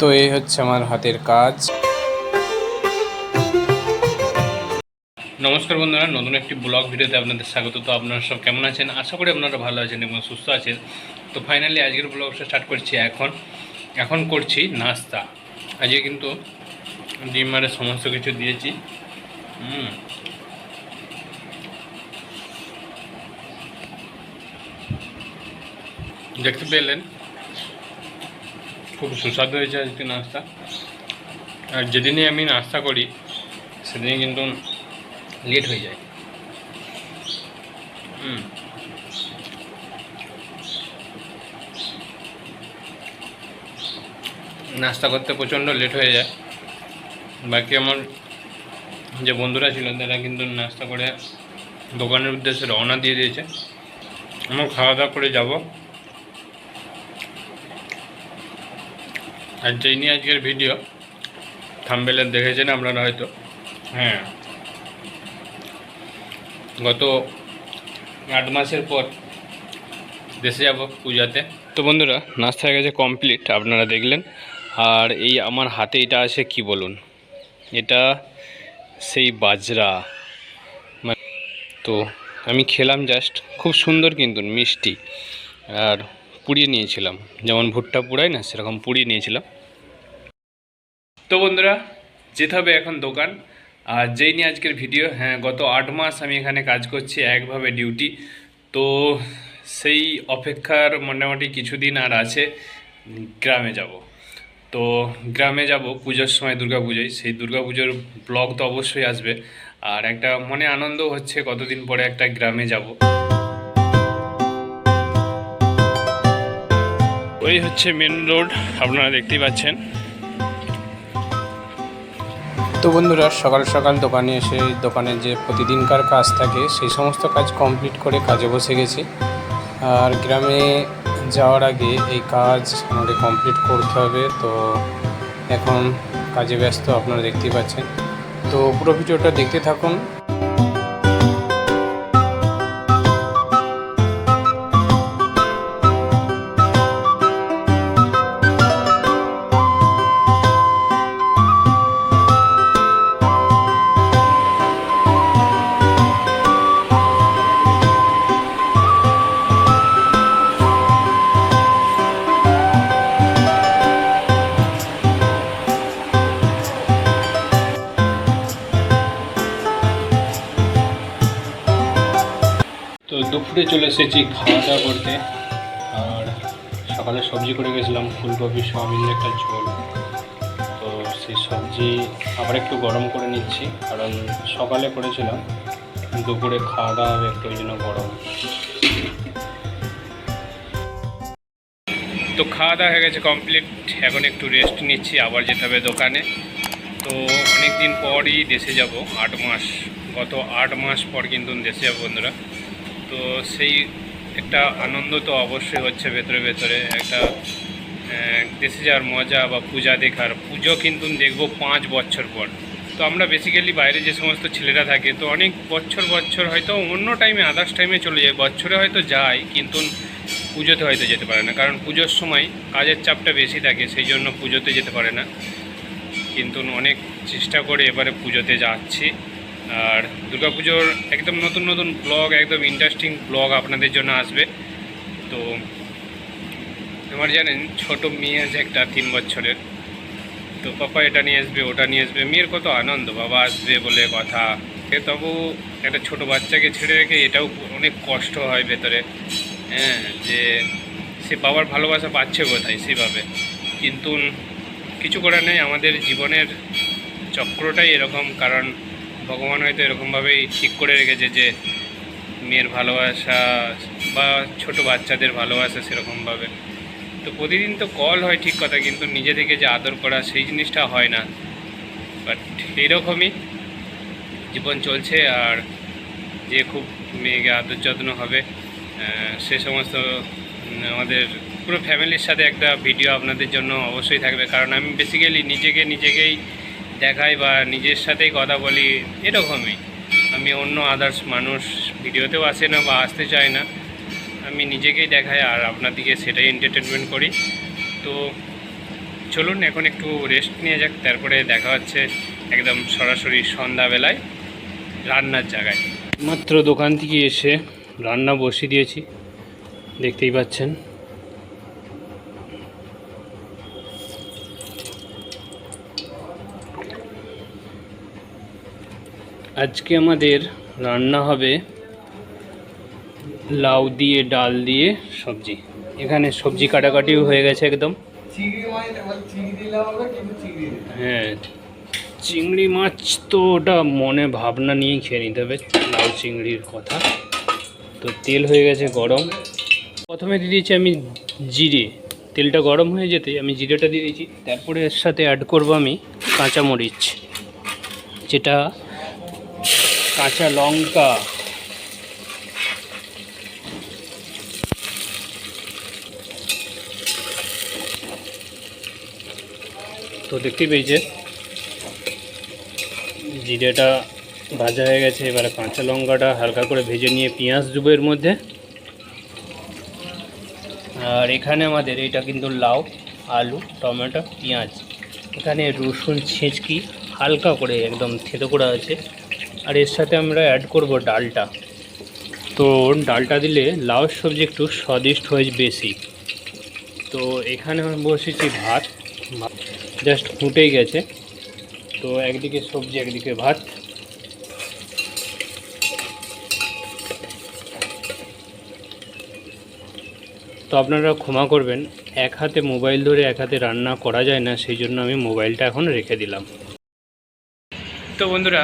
তো এই হচ্ছে আমার হাতের কাজ। নমস্কার বন্ধুরা, নতুন একটি ব্লগ ভিডিওতে আপনাদের স্বাগত। তো আপনারা সব কেমন আছেন? আশা করি আপনারা ভালো আছেন এবং সুস্থ আছেন। তো ফাইনালি আজকের ব্লগটা স্টার্ট করছি এখন। এখন করছি নাস্তা। আজকে কিন্তু ডিম মারে সমস্ত কিছু দিয়েছি। হুম। দেখতে পেলেন? খুব সুস্বাদু হয়েছে আজকে নাস্তা। আর যেদিনই আমি নাস্তা করি, সেদিনই কিন্তু লেট হয়ে যায়। হুম। নাস্তা করতে প্রচণ্ড লেট হয়ে যায়। বাকি আমার যে বন্ধুরা ছিল, তারা কিন্তু নাস্তা করে দোকানের উদ্দেশ্যে রওনা দিয়ে দিয়েছে। আমার খাওয়া দাওয়া করে যাব। আর যেই নিয়ে আজকের ভিডিও থাম্বেলের দেখেছেন আপনারা হয়তো? হ্যাঁ। গত আট মাসের পর দেশে যাব পূজাতে। তো বন্ধুরা নাস্তা হয়ে গেছে কমপ্লিট আপনারা দেখলেন। আর এই আমার হাতে এটা আছে কি বলুন? এটা সেই বাজরা। মানে তো আমি খেলাম জাস্ট খুব সুন্দর কিন্তু মিষ্টি। আর পুড়িয়ে নিয়েছিলাম। যেমন ভুট্টা পুড়াই না, সেরকম পুড়িয়ে নিয়েছিলাম। তো বন্ধুরা, যেতে হবে এখন দোকান। আর যেই নিয়ে আজকের ভিডিও হ্যাঁ গত আট মাস আমি এখানে কাজ করছি একভাবে ডিউটি। তো সেই অপেক্ষার মোটামুটি কিছুদিন আর আছে, গ্রামে যাব। তো গ্রামে যাব, পুজোর সময় দুর্গা পুজোয়। সেই দুর্গা পুজোর ব্লগ তো অবশ্যই আসবে। আর একটা মনে আনন্দ হচ্ছে, কতদিন পরে একটা গ্রামে যাব। ওই হচ্ছে মেন রোড আপনারা দেখতেই পাচ্ছেন। তো বন্ধুরা, সকাল সকাল দোকানে এসে দোকানের যে প্রতিদিনকার কাজ থাকে, সেই সমস্ত কাজ কমপ্লিট করে কাজে বসে গেছি। আর গ্রামে যাওয়ার আগে এই কাজ আমাকে কমপ্লিট করতে হবে। তো এখন কাজে ব্যস্ত, আপনারা দেখতেই পাচ্ছেন। তো পুরো ভিডিওটা দেখতে থাকুন। দুপুরে চলে এসেছি খাওয়া দাওয়া করতে। আর সকালে সবজি করে গেছিলাম, ফুলকপি সোয়াবিনের একটা ঝোল। তো সেই সবজি আবার একটু গরম করে নিচ্ছি, কারণ সকালে করেছিলাম। দুপুরে খাওয়া দাওয়া একটু, ওই জন্য গরম। তো খাওয়া দাওয়া হয়ে গেছে কমপ্লিট এখন একটু রেস্ট নিচ্ছি, আবার যেতে হবে দোকানে। তো অনেক দিন পরই দেশে যাব, আট মাস। গত আট মাস পর কিন্তু দেশে যাব বন্ধুরা। তো সেই একটা আনন্দ তো অবশ্যই হচ্ছে ভেতরে ভেতরে। একটা দেশে যাওয়ার মজা বা পূজা দেখার। পুজো কিন্তু দেখব পাঁচ বছর পর। তো আমরা বেসিক্যালি বাইরে যে সমস্ত ছেলেরা থাকে, তো অনেক বছর বছর হয়তো অন্য টাইমে আদার্স টাইমে চলে যায়। বছরে হয়তো যায়, কিন্তু পুজোতে হয়তো যেতে পারে না। কারণ পুজোর সময় কাজের চাপটা বেশি থাকে, সেই জন্য পুজোতে যেতে পারে না। কিন্তু অনেক চেষ্টা করে এবারে পুজোতে যাচ্ছি। আর দুর্গাপুজোর একদম নতুন নতুন ব্লগ একদম ইন্টারেস্টিং ব্লগ আপনাদের জন্য আসবে। তো আমার জানেন, ছোট মেয়ে আছে একটা, তিন বছরের। তো পাপা এটা নিয়ে আসবে, ওটা নিয়ে আসবে। মেয়ের কত আনন্দ, বাবা আসবে বলে কথা। সে তবু একটা ছোট বাচ্চাকে ছেড়ে রেখে এটাও অনেক কষ্ট হয় ভেতরে। হ্যাঁ যে সে বাবার ভালোবাসা পাচ্ছে কোথায় সেভাবে। কিন্তু কিছু করার নেই, আমাদের জীবনের চক্রটাই এরকম। কারণ ভগবান হয়তো এরকমভাবেই ঠিক করে রেখেছে যে মেয়ের ভালোবাসা বা ছোট বাচ্চাদের ভালোবাসা সেরকমভাবে। তো প্রতিদিন তো কল হয় ঠিক কথা, কিন্তু নিজে থেকে যে আদর করা সেই জিনিসটা হয় না। বাট এইরকমই জীবন চলছে আর যে খুব মেয়েকে আদর যত্ন হবে সে সমস্ত আমাদের পুরো ফ্যামিলির সাথে একটা ভিডিও আপনাদের জন্য অবশ্যই থাকবে। কারণ আমি বেসিক্যালি নিজেকে নিজেকেই দেখাই বা নিজের সাথেই কথা বলি, এরকমই। আমি অন্য আদার্স মানুষ ভিডিওতেও আসে না বা আসতে চায় না। আমি নিজেকেই দেখাই আর আপনাদেরকে সেটাই এন্টারটেনমেন্ট করি। তো চলুন, এখন একটু রেস্ট নিয়ে যাক, তারপরে দেখা হচ্ছে একদম সরাসরি সন্ধ্যাবেলায় রান্নার জায়গায়। মাত্র দোকান থেকে এসে রান্না বসিয়ে দিয়েছি, দেখতেই পাচ্ছেন। আজকে আমাদের রান্না হবে লাউ দিয়ে ডাল দিয়ে সবজি। এখানে সবজি কাটাকাটিও হয়ে গেছে একদম। হ্যাঁ চিংড়ি মাছ তো ওটা মনে ভাবনা নিয়ে খেয়ে নিতে হবে লাউ চিংড়ির কথা। তো তেল হয়ে গেছে গরম। প্রথমে দিয়ে দিয়েছি আমি জিরে। তেলটা গরম হয়ে যেতে আমি জিরেটা দিয়ে দিয়েছি। তারপরে এর সাথে অ্যাড করব আমি কাঁচামরিচ যেটা কাঁচা লঙ্কা। তো দেখতে পেয়েছে জিরেটা ভাজা হয়ে গেছে, এবারে কাঁচা লঙ্কাটা হালকা করে ভেজে নিয়ে পেঁয়াজ দেবো এর মধ্যে। আর এখানে আমাদের এটা কিন্তু লাউ, আলু, টমেটো, পেঁয়াজ। এখানে রসুন, ছেঁচকি হালকা করে একদম থেতো করা আছে। আর এর সাথে আমরা অ্যাড করব ডালটা। তো ডালটা দিলে লাউ সবজি একটু স্বাদিষ্ট হয়ে বেশি। তো এখানে বসেছি ভাত। জাস্ট ফুটেই গেছে। তো একদিকে সবজি, একদিকে ভাত। তো আপনারা ক্ষমা করবেন, এক হাতে মোবাইল ধরে এক হাতে রান্না করা যায় না, সেই জন্য আমি মোবাইলটা এখন রেখে দিলাম। তো বন্ধুরা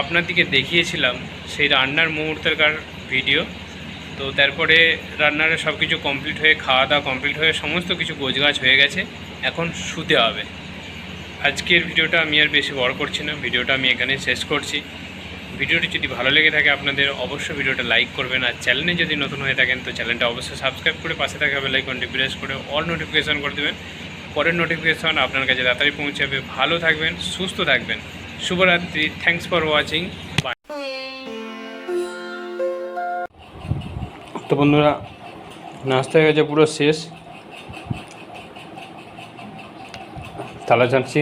আপনাদেরকে দেখিয়েছিলাম সেই রান্নার মুহূর্তেরকার ভিডিও তো তারপরে রান্নার সব কিছু কমপ্লিট হয়ে, খাওয়া দাওয়া কমপ্লিট হয়ে, সমস্ত কিছু গোছগাছ হয়ে গেছে। এখন শুতে হবে। আজকের ভিডিওটা আমি আর বেশি বড় করছি না। ভিডিওটা আমি এখানে শেষ করছি। ভিডিওটি যদি ভালো লেগে থাকে আপনাদের, অবশ্যই ভিডিওটা লাইক করবেন। আর চ্যানেলে যদি নতুন হয়ে থাকেন, তো চ্যানেলটা অবশ্যই সাবস্ক্রাইব করে পাশে থাকা বেলাইকনটি প্রেস করে অল নোটিফিকেশান করে দেবেন। পরের নোটিফিকেশান আপনার কাছে তাড়াতাড়ি পৌঁছাবে। ভালো থাকবেন, সুস্থ থাকবেন। শুভরাত্রি থ্যাংকস ফর ওয়াচিং বাই তো বন্ধুরা নাস্তা হয়ে গেছে পুরো শেষ। তালা চাচ্ছি